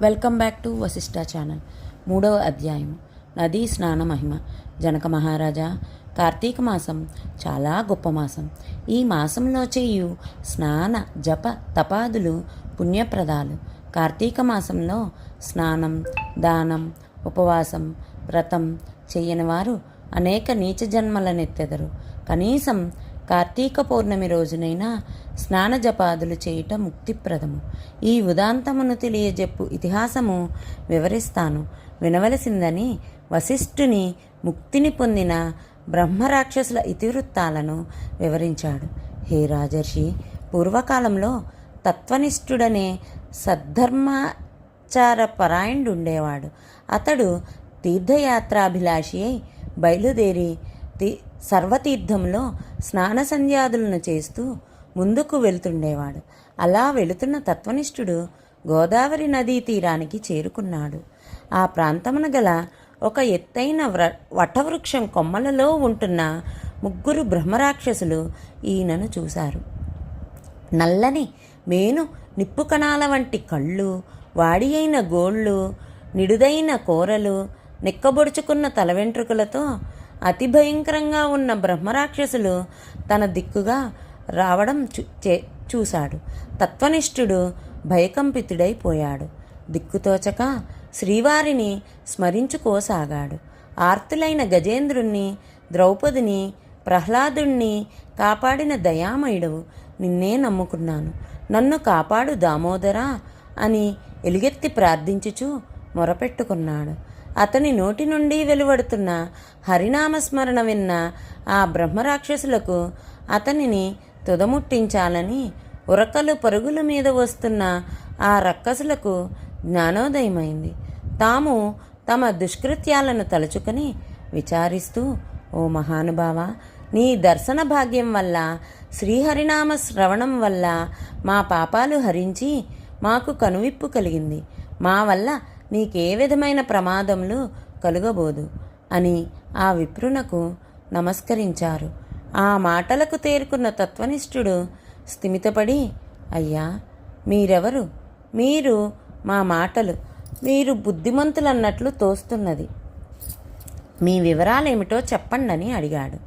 Welcome back to Vashishtha channel. మూడవ అధ్యాయం. నదీ స్నాన మహిమ. జనక మహారాజా కార్తీక మాసం చాలా గొప్ప మాసం. ఈ మాసంలో చేయు స్నాన జప తపాదులు పుణ్యప్రదాలు. కార్తీక మాసంలో స్నానం దానం ఉపవాసం వ్రతం చేయని వారు అనేక నీచ జన్మలనెత్తెదరు. కనీసం కార్తీక పౌర్ణమి రోజునైనా స్నాన జపాదులు చేయుట ముక్తిప్రదము. ఈ ఉదాంతమును తెలియజెప్పు ఇతిహాసము వివరిస్తాను. వినవలసిందని వశిష్ఠుని ముక్తిని పొందిన బ్రహ్మరాక్షసుల ఇతివృత్తాలను వివరించాడు. హే రాజర్షి పూర్వకాలంలో తత్వనిష్ఠుడనే సద్ధర్మాచార పరాయణుడు ఉండేవాడు అతడు తీర్థయాత్రాభిలాషి అయి బయలుదేరి తీ సర్వతీర్థంలో స్నాన సంధ్యాదులను చేస్తూ ముందుకు వెళ్తుండేవాడు. అలా వెళుతున్న తత్వనిష్ఠుడు గోదావరి నదీ తీరానికి చేరుకున్నాడు. ఆ ప్రాంతమున గల ఒక ఎత్తైన వ్ర వటవృక్షం కొమ్మలలో ఉంటున్న ముగ్గురు బ్రహ్మరాక్షసులు ఈయనను చూశారు. నల్లని మేను నిప్పు కణాల వంటి కళ్ళు వాడి అయిన గోళ్ళు నిడుదైన కూరలు నిక్కబొడుచుకున్న తల వెంట్రుకలతో అతి భయంకరంగా ఉన్న బ్రహ్మరాక్షసులు తన దిక్కుగా రావడం చూ చే- చూశాడు. తత్వనిష్ఠుడు భయకంపితుడైపోయాడు. దిక్కుతోచక శ్రీవారిని స్మరించుకోసాగాడు. ఆర్తులైన గజేంద్రుణ్ణి ద్రౌపదిని ప్రహ్లాదుణ్ణి కాపాడిన దయామయుడవు. నిన్నే నమ్ముకున్నాను. నన్ను కాపాడు దామోదరా అని ఎలుగెత్తి ప్రార్థించుచు మొరపెట్టుకున్నాడు. అతని నోటి నుండి వెలువడుతున్న హరినామస్మరణ విన్న ఆ బ్రహ్మరాక్షసులకు అతనిని తుదముట్టించాలని ఉరకలు పరుగుల మీద వస్తున్న ఆ రక్కసులకు జ్ఞానోదయమైంది. తాము తమ దుష్కృత్యాలను తలుచుకొని విచారిస్తూ ఓ మహానుభావ నీ దర్శన భాగ్యం వల్ల శ్రీహరినామ శ్రవణం వల్ల మా పాపాలు హరించి మాకు కనువిప్పు కలిగింది. మా వల్ల నీకే విధమైన ప్రమాదములు కలుగబోదు అని ఆ విప్రునకు నమస్కరించారు. ఆ మాటలకు తేరుకున్న తత్వనిష్ఠుడు స్థిమితపడి అయ్యా మీరెవరు? మీరు మా మాటలు మీరు బుద్ధిమంతులన్నట్లు తోస్తున్నది. మీ వివరాలేమిటో చెప్పండని అడిగాడు.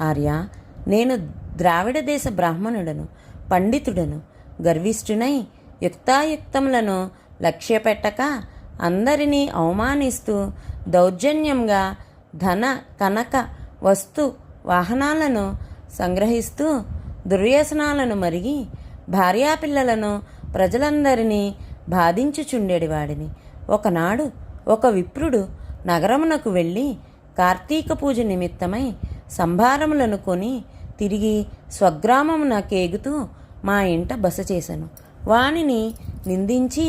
ఆర్య నేను ద్రావిడ దేశ బ్రాహ్మణుడను పండితుడను గర్విష్ఠునై యుక్తాయుక్తములను లక్ష్యపెట్టక అందరినీ అవమానిస్తూ దౌర్జన్యంగా ధన కనక వస్తు వాహనాలను సంగ్రహిస్తూ దుర్వ్యసనాలను మరిగి భార్యాపిల్లలను ప్రజలందరినీ బాధించుచుండేడివాడిని. ఒకనాడు ఒక విప్రుడు నగరమునకు వెళ్ళి కార్తీక పూజ నిమిత్తమై సంభారములను కొని తిరిగి స్వగ్రామమున కేగుతూ మా ఇంట బస చేశాను వానిని నిందించి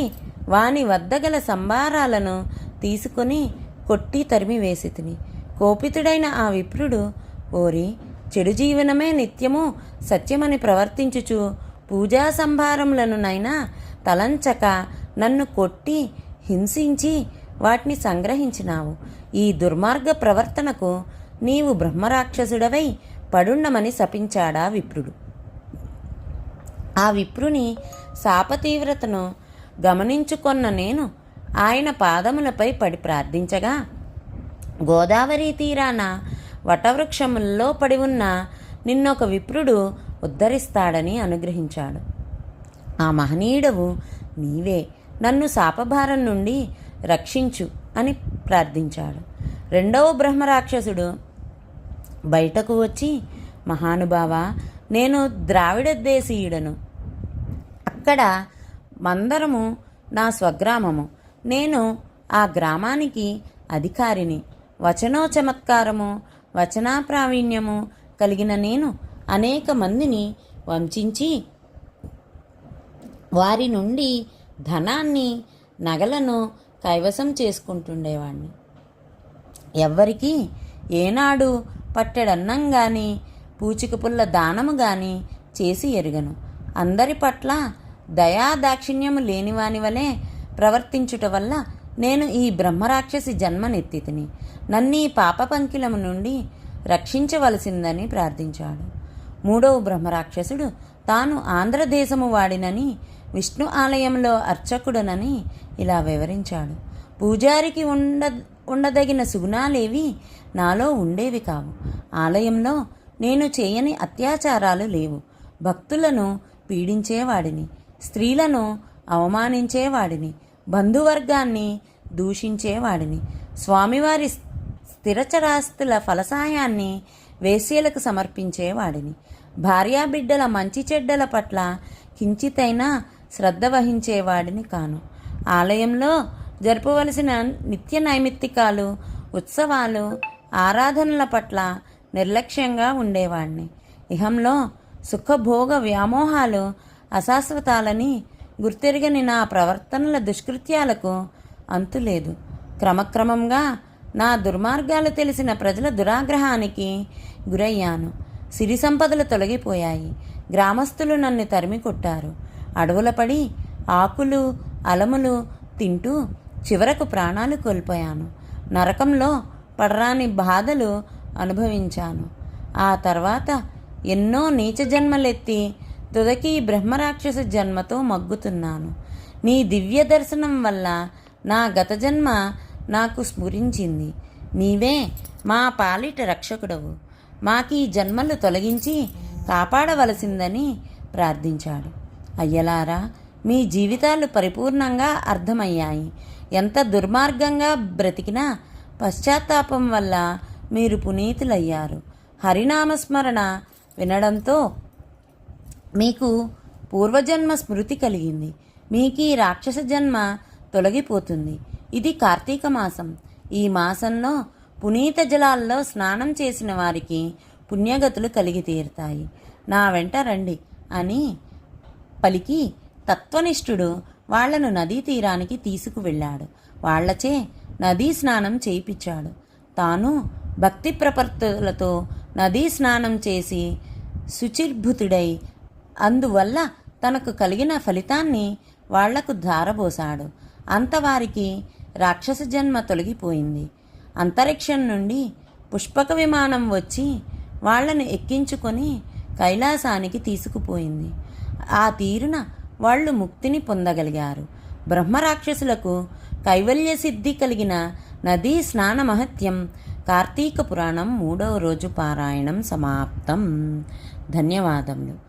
వాని వద్ద గల సంభారాలను తీసుకొని కొట్టి తరిమి వేసి తిని కోపితుడైన ఆ విప్రుడు ఓరి చెడు జీవనమే నిత్యము సత్యమని ప్రవర్తించుచు పూజా సంభారములను నైనా తలంచక నన్ను కొట్టి హింసించి వాటిని సంగ్రహించినావు. ఈ దుర్మార్గ ప్రవర్తనకు నీవు బ్రహ్మరాక్షసుడవై పడుండమని శపించాడా విప్రుడు. ఆ విప్రుని శాపతీవ్రతను గమనించుకొన్న నేను ఆయన పాదములపై పడి ప్రార్థించగా గోదావరి తీరాన వటవృక్షముల్లో పడి ఉన్న నిన్నొక విప్రుడు ఉద్ధరిస్తాడని అనుగ్రహించాడు. ఆ మహనీయుడవు నీవే నన్ను శాపభారం నుండి రక్షించు అని ప్రార్థించాడు. రెండవ బ్రహ్మరాక్షసుడు బయటకు వచ్చి మహానుభావ నేను ద్రావిడ దేశీయుడను అక్కడ మందరము నా స్వగ్రామము. నేను ఆ గ్రామానికి అధికారిని. వచనో చమత్కారము వచనా ప్రావీణ్యము కలిగిన నేను అనేక మందిని వంచించి వారి నుండి ధనాన్ని నగలను కైవసం చేసుకుంటుండేవాడిని ఎవ్వరికి ఏనాడు పట్టెడన్నం కానీ పూచికపుల్ల దానము కానీ చేసి ఎరుగను. అందరి పట్ల దయా దాక్షిణ్యము లేనివాని వలె ప్రవర్తించుట వల్ల నేను ఈ బ్రహ్మరాక్షసి జన్మనెత్తితిని. నన్నీ పాప పంకిలము నుండి రక్షించవలసిందని ప్రార్థించాడు. మూడవ బ్రహ్మరాక్షసుడు తాను ఆంధ్రదేశము వాడినని విష్ణు ఆలయంలో అర్చకుడనని ఇలా వివరించాడు. పూజారికి ఉండ ఉండదగిన సుగుణాలేవి నాలో ఉండేవి కావు. ఆలయంలో నేను చేయని అత్యాచారాలు లేవు. భక్తులను పీడించేవాడిని స్త్రీలను అవమానించేవాడిని బంధువర్గాన్ని దూషించేవాడిని. స్వామివారి స్థిరచరాస్తుల ఫలసాయాన్ని వేశ్యలకు సమర్పించేవాడిని. భార్యాబిడ్డల మంచి చెడ్డల పట్ల కించితైనా శ్రద్ధ వహించేవాడిని కాను. ఆలయంలో జరపవలసిన నిత్య నైమిత్తికాలు ఉత్సవాలు ఆరాధనల పట్ల నిర్లక్ష్యంగా ఉండేవాడిని. ఇహంలో సుఖభోగ వ్యామోహాలు అశాశ్వతాలని గుర్తెరగని నా ప్రవర్తనల దుష్కృత్యాలకు అంతులేదు క్రమక్రమంగా నా దుర్మార్గాలు తెలిసిన ప్రజల దురాగ్రహానికి గురయ్యాను. సిరి సంపదలు తొలగిపోయాయి. గ్రామస్తులు నన్ను తరిమి కొట్టారు. అడవుల పడి ఆకులు అలములు తింటూ చివరకు ప్రాణాలు కోల్పోయాను. నరకంలో పడరాని బాధలు అనుభవించాను. ఆ తర్వాత ఎన్నో నీచ జన్మలెత్తి తుదకి బ్రహ్మరాక్షస జన్మతో మగ్గుతున్నాను. నీ దివ్య దర్శనం వల్ల నా గత జన్మ నాకు స్ఫురించింది. నీవే మా పాలిట రక్షకుడవు. మాకీ జన్మలు తొలగించి కాపాడవలసిందని ప్రార్థించాడు. అయ్యలారా మీ జీవితాలు పరిపూర్ణంగా అర్థమయ్యాయి. ఎంత దుర్మార్గంగా బ్రతికినా పశ్చాత్తాపం వల్ల మీరు పునీతులయ్యారు. హరినామస్మరణ వినడంతో మీకు పూర్వజన్మ స్మృతి కలిగింది. మీకు ఈ రాక్షస జన్మ తొలగిపోతుంది. ఇది కార్తీక మాసం. ఈ మాసంలో పునీత జలాల్లో స్నానం చేసిన వారికి పుణ్యగతులు కలిగి తీరుతాయి. నా వెంట రండి అని పలికి తత్వనిష్ఠుడు వాళ్ళను నదీ తీరానికి తీసుకువెళ్ళాడు. వాళ్ళచే నదీ స్నానం చేయించాడు తాను భక్తి ప్రపత్తులతో నదీ స్నానం చేసి శుచిర్భుతుడై అందువల్ల తనకు కలిగిన ఫలితాన్ని వాళ్ళకు ధారబోసాడు. అంతవారికి రాక్షస జన్మ తొలగిపోయింది. అంతరిక్షం నుండి పుష్పక విమానం వచ్చి వాళ్ళను ఎక్కించుకొని కైలాసానికి తీసుకుపోయింది. ఆ తీరున వాళ్ళు ముక్తిని పొందగలిగారు. బ్రహ్మరాక్షసులకు కైవల్య సిద్ధి కలిగిన నదీ స్నాన మహత్యం కార్తీక పురాణం మూడవ రోజు పారాయణం సమాప్తం. ధన్యవాదములు.